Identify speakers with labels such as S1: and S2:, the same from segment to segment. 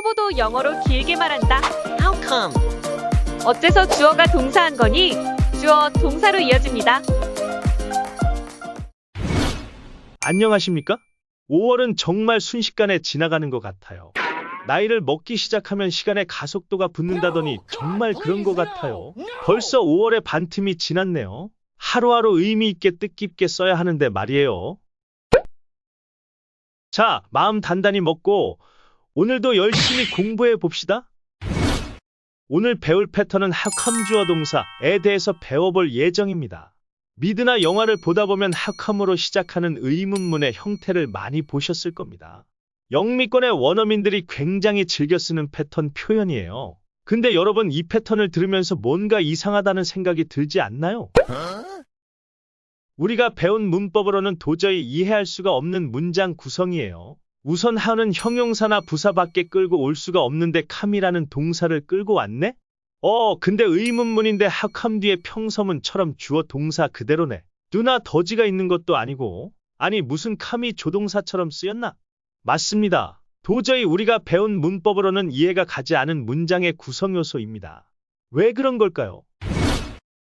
S1: 초보도 영어로 길게 말한다.
S2: How come?
S1: 어째서 주어가 동사한 거니? 주어 동사로 이어집니다.
S3: 안녕하십니까? 5월은 정말 순식간에 지나가는 것 같아요. 나이를 먹기 시작하면 시간의 가속도가 붙는다더니 정말 그런 것 같아요. 벌써 5월의 반틈이 지났네요. 하루하루 의미 있게 뜻깊게 써야 하는데 말이에요. 자, 마음 단단히 먹고 오늘도 열심히 공부해 봅시다. 오늘 배울 패턴은 학함 주어 동사에 대해서 배워볼 예정입니다. 미드나 영화를 보다 보면 학함으로 시작하는 의문문의 형태를 많이 보셨을 겁니다. 영미권의 원어민들이 굉장히 즐겨 쓰는 패턴 표현이에요. 근데 여러분 이 패턴을 들으면서 뭔가 이상하다는 생각이 들지 않나요? 우리가 배운 문법으로는 도저히 이해할 수가 없는 문장 구성이에요. 우선 하는 형용사나 부사밖에 끌고 올 수가 없는데 캄이라는 동사를 끌고 왔네? 어, 근데 의문문인데 학함 뒤에 평서문처럼 주어 동사 그대로네. 누나 더지가 있는 것도 아니고. 아니, 무슨 캄이 조동사처럼 쓰였나? 맞습니다. 도저히 우리가 배운 문법으로는 이해가 가지 않은 문장의 구성 요소입니다. 왜 그런 걸까요?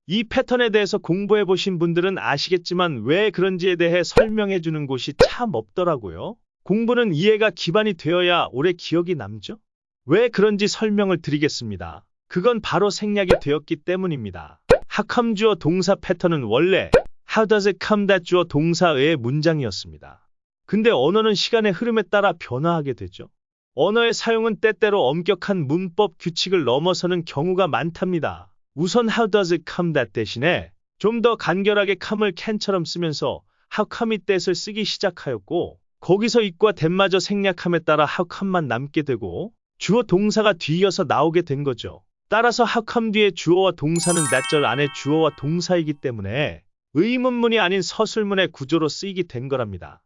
S3: 이 패턴에 대해서 공부해 보신 분들은 아시겠지만 왜 그런지에 대해 설명해 주는 곳이 참 없더라고요. 공부는 이해가 기반이 되어야 오래 기억이 남죠? 왜 그런지 설명을 드리겠습니다. 그건 바로 생략이 되었기 때문입니다. 학함 주어 동사 패턴은 원래 How does it come that 주어 동사의 문장이었습니다. 근데 언어는 시간의 흐름에 따라 변화하게 되죠. 언어의 사용은 때때로 엄격한 문법 규칙을 넘어서는 경우가 많답니다. 우선 How does it come that 대신에 좀 더 간결하게 come을 can처럼 쓰면서 How come이 뜻을 쓰기 시작하였고 거기서 it과 that마저 생략함에 따라 come만 남게 되고 주어 동사가 뒤이어서 나오게 된 거죠. 따라서 come 뒤에 주어와 동사는 that절 안에 주어와 동사이기 때문에 의문문이 아닌 서술문의 구조로 쓰이게 된 거랍니다.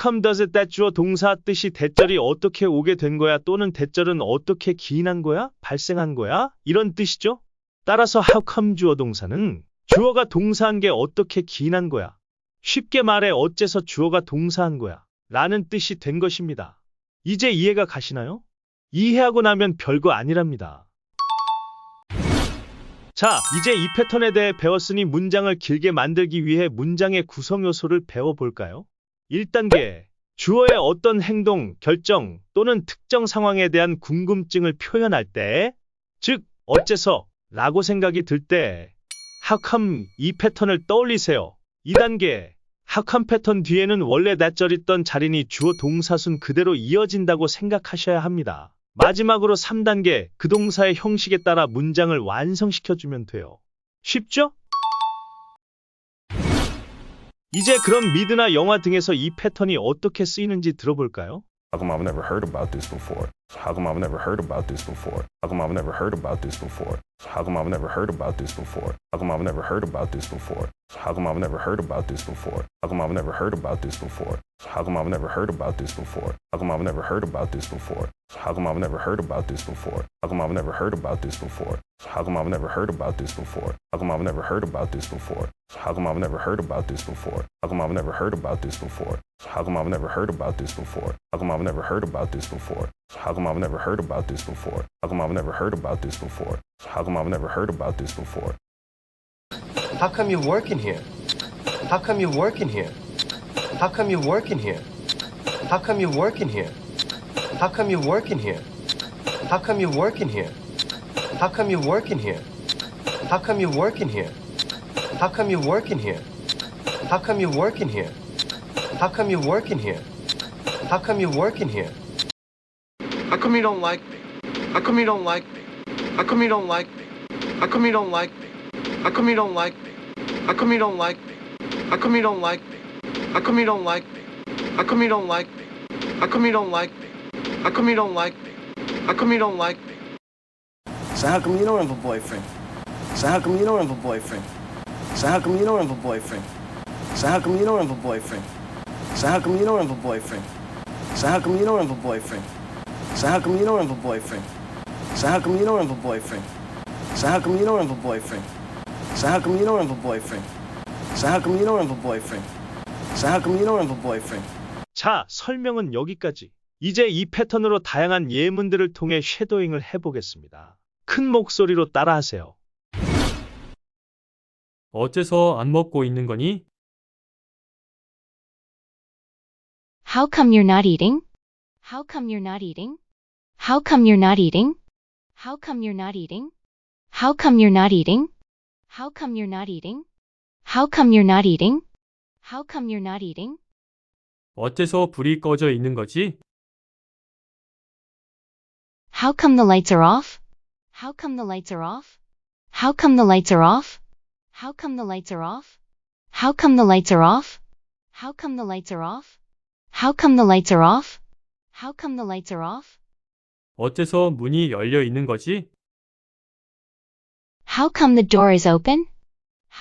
S3: Come does that 주어 동사 뜻이 대절이 어떻게 오게 된 거야 또는 대절은 어떻게 기인한 거야? 발생한 거야? 이런 뜻이죠. 따라서 come 주어 동사는 주어가 동사한 게 어떻게 기인한 거야? 쉽게 말해 어째서 주어가 동사한 거야? 라는 뜻이 된 것입니다. 이제 이해가 가시나요? 이해하고 나면 별거 아니랍니다. 자, 이제 이 패턴에 대해 배웠으니 문장을 길게 만들기 위해 문장의 구성 요소를 배워볼까요? 1단계. 주어의 어떤 행동, 결정 또는 특정 상황에 대한 궁금증을 표현할 때, 즉, 어째서 라고 생각이 들 때, come 이 패턴을 떠올리세요. 2단계. 학함 패턴 뒤에는 원래 낯절 있던 자리니 주어 동사순 그대로 이어진다고 생각하셔야 합니다. 마지막으로 3단계 그 동사의 형식에 따라 문장을 완성시켜주면 돼요. 쉽죠? 이제 그럼 미드나 영화 등에서 이 패턴이 어떻게 쓰이는지 들어볼까요?
S4: I've never heard about this before? How come I've never heard about this before? How come I've never heard about this before? How come I've never heard about this before? How come I've never heard about this before? How come I've never heard about this before? How come I've never heard about this before? How come I've never heard about this before? How come I've never heard about this before? How come I've never heard about this before? How come I've never heard about this before? How come I've never heard about this before? How come I've never heard about this before? How come I've never heard about this before? How come I've never heard about this before? How come I've never heard about this before? How come I've never heard about this before? How come I've never heard about this before? How come I've never heard about this before? How come I've never heard about this before?
S5: How come you're working here? How come you're working here? How come you're working here? How come you're working here? How come you're working here? How come you're working here? How come you're working here? How come you're working here? How come you're working here? How come you're working here? How come you're working here? How come you're working here? How come you don't like me? How come you don't like me? How come you don't like me? How come you don't like me? How come you don't like me? How come you don't like me? How come you don't like me? How come you don't like me? How come you don't like me? How come you don't like me? How come you don't like me? How come you don't like me?
S6: So how come you don't have a boyfriend? So how come you don't have a boyfriend? So how come you don't have a boyfriend? So how come you don't have a boyfriend? So how come you don't have a boyfriend? So how come you don't have a boyfriend? So how come you don't have a boyfriend? So how come you don't have a boyfriend? So how come you don't have a boyfriend? So how come you don't have a boyfriend? So how come you don't have a boyfriend? So how come you don't have a boyfriend?
S3: 자, 설명은 여기까지. 이제 이 패턴으로 다양한 예문들을 통해 쉐도잉을 해보겠습니다. 큰 목소리로 따라하세요.
S2: 어째서 안 먹고 있는 거니?
S7: How come you're not eating? How come you're not eating? How come you're not eating? How come you're not eating? How come you're not eating? How come you're not eating? How come you're not eating? How come you're not eating?
S2: 어째서 불이 꺼져 있는 거지?
S7: How come the lights are off? How come the lights are off? How come the lights are off? How come the lights are off? How come the lights are off? How come the lights are off? How come the lights are off? How come the lights are off?
S2: 어째서 문이 열려 있는 거지?
S7: How come the door is open?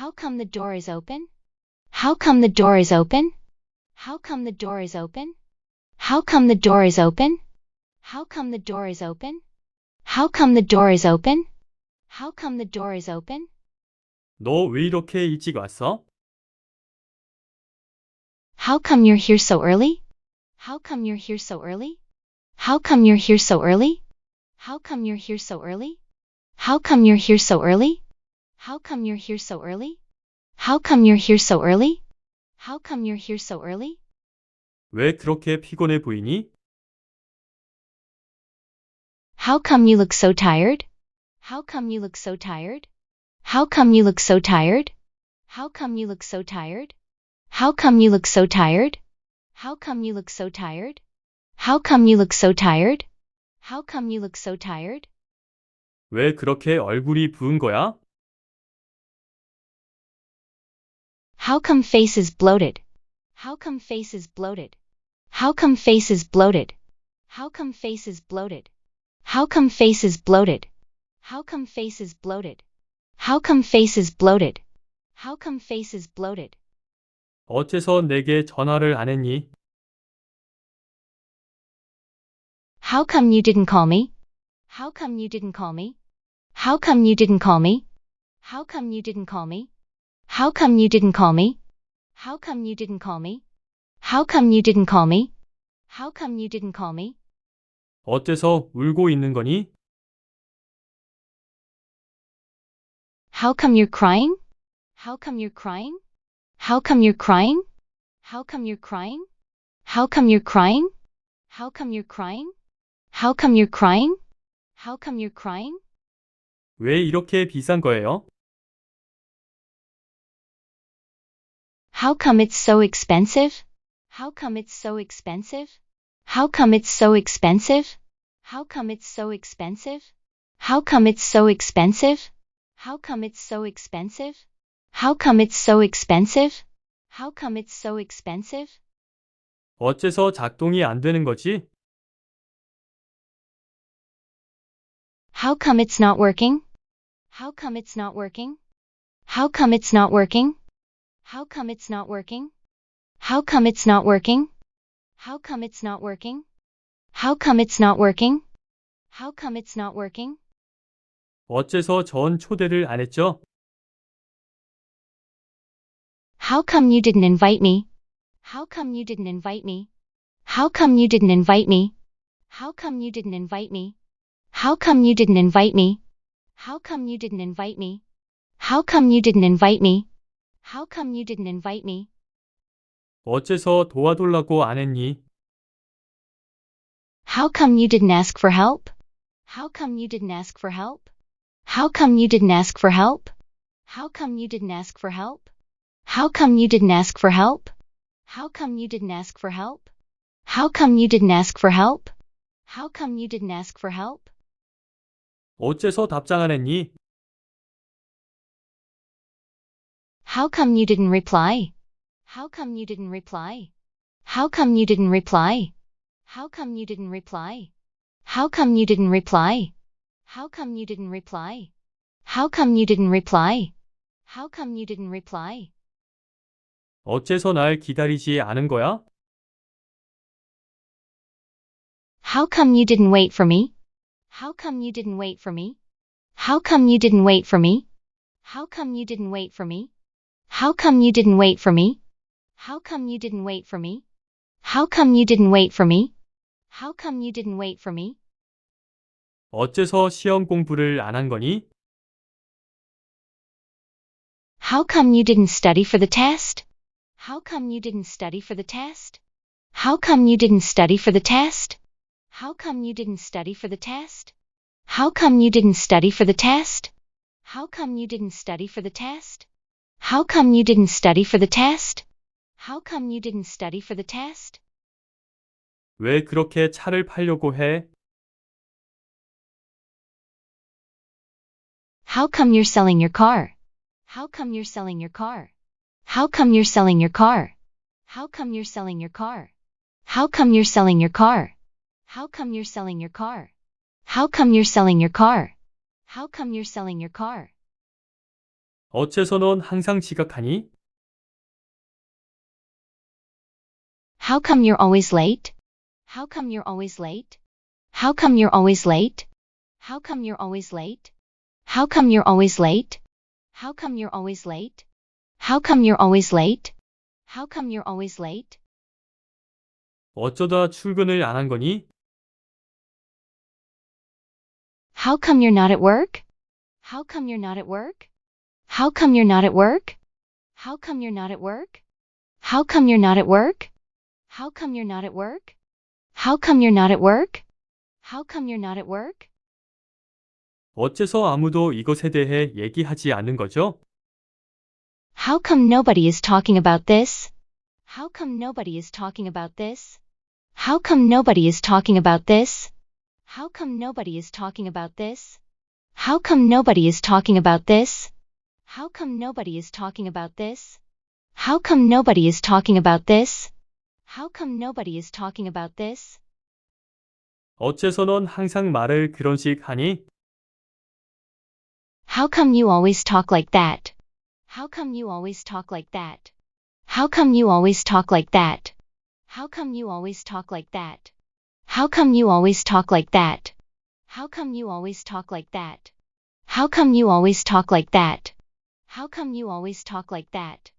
S7: How come the door is open? How come the door is open? How come the door is open? How come the door is open? How come the door is open? How come the door is open? How come the door is open?
S2: 너 왜 이렇게 일찍 왔어?
S7: How come you're here so early? How come you're here so early? How come you're here so early? How come you're here so early? How come you're here so early? How come you're here so early? How come you're here so early? How come you're here so early?
S2: 왜 그렇게 피곤해 보이니?
S7: How come you look so tired? How come you look so tired? How come you look so tired? How come you look so tired? How come you look so tired? How come you look so tired? How come you look so tired? How come you look so tired?
S2: 왜 그렇게 얼굴이 부은 거야?
S7: How come face is bloated? How come face is bloated? How come face is bloated? How come face is bloated? How come face is bloated? How come face is bloated? How come face is bloated? How come face is bloated?
S2: 어째서 내게 전화를 안 했니?
S7: How come you didn't call me? How come you didn't call me? How come you didn't call me? How come you didn't call me? How come you didn't call me? How come you didn't call me? How come you didn't call me? How come you didn't call me?
S2: 어째서 울고 있는 거니?
S7: How come you're crying? How come you're crying? How come you're crying? How come you're crying? How come you're crying? How come you're crying? How come you're crying? How come you're crying?
S2: 왜 이렇게 비싼 거예요?
S7: How come it's so expensive? How come it's so expensive? How come it's so expensive? How come it's so expensive? How come it's so expensive? How come it's so expensive? How come it's so expensive? How come it's so expensive?
S2: 어째서 작동이 안 되는 거지?
S7: How come it's not working? How come it's not working? How come it's not working? How come it's not working? How come it's not working? How come it's not working? How come it's not working? How come it's not working?
S2: 어째서 전 초대를 안 했죠?
S7: How come you didn't invite me? How come you didn't invite me? How come you didn't invite me? How come you didn't invite me? How come you didn't invite me? How come you didn't invite me? How come you didn't invite me? How come you didn't invite me?
S2: 어째서 도와달라고 안 했니?
S7: How come you didn't ask for help? How come you didn't ask for help? How come you didn't ask for help? How come you didn't ask for help? How come you didn't ask for help? How come you didn't ask for help? How come you didn't ask for help? How come you didn't ask for help?
S2: 어째서 답장 안 했니?
S7: How come you didn't reply? How come you didn't reply? How come you didn't reply? How come you didn't reply? How come you didn't reply? How come you didn't reply? How come you didn't reply? How come you didn't reply?
S2: 어째서 날 기다리지 않은 거야?
S7: How come you didn't wait for me? How come you didn't wait for me? How come you didn't wait for me? How come you didn't wait for me? How come you didn't wait for me? How come you didn't wait for me? How come you didn't wait for me? How come you didn't wait for me?
S2: 어째서 시험 공부를 안 한 거니?
S7: How come you didn't study for the test? How come you didn't study for the test? How come you didn't study for the test? How come you didn't study for the test? How come you didn't study for the test? How come you didn't study for the test? How come you didn't study for the test? How come you didn't study for the test?
S2: 왜 그렇게 차를 팔려고 해?
S7: How come you're selling your car? How come you're selling your car? How come you're selling your car? How come you're selling your car? How come you're selling your car? How come you're selling your car? How come you're selling your car? How come you're selling your car?
S2: 어째서 넌 항상 지각하니?
S7: How come you're always late? How come you're always late? How come you're always late? How come you're always late? How come you're always late? How come you're always late? How come you're always late? How come you're always late?
S2: 어쩌다 출근을 안 한 거니?
S7: How come you're not at work? How come you're not at work? How come you're not at work? How come you're not at work? How come you're not at work? How come you're not at work? How come you're not at work? How come you're not at work?
S2: 어째서 아무도 이것에 대해 얘기하지 않는 거죠?
S7: How come nobody is talking about this? How come nobody is talking about this? How come nobody is talking about this? How come nobody is talking about this? How come nobody is talking about this? How come nobody is talking about this? How come nobody is talking about this? How come nobody is talking about this?
S2: 어째서 넌 항상 말을 그런 식 하니?
S7: How come you always talk like that? How come you always talk like that? How come you always talk like that? How come you always talk like that? How come you always talk like that? How come you always talk like that? How come you always talk like that? How come you always talk like that?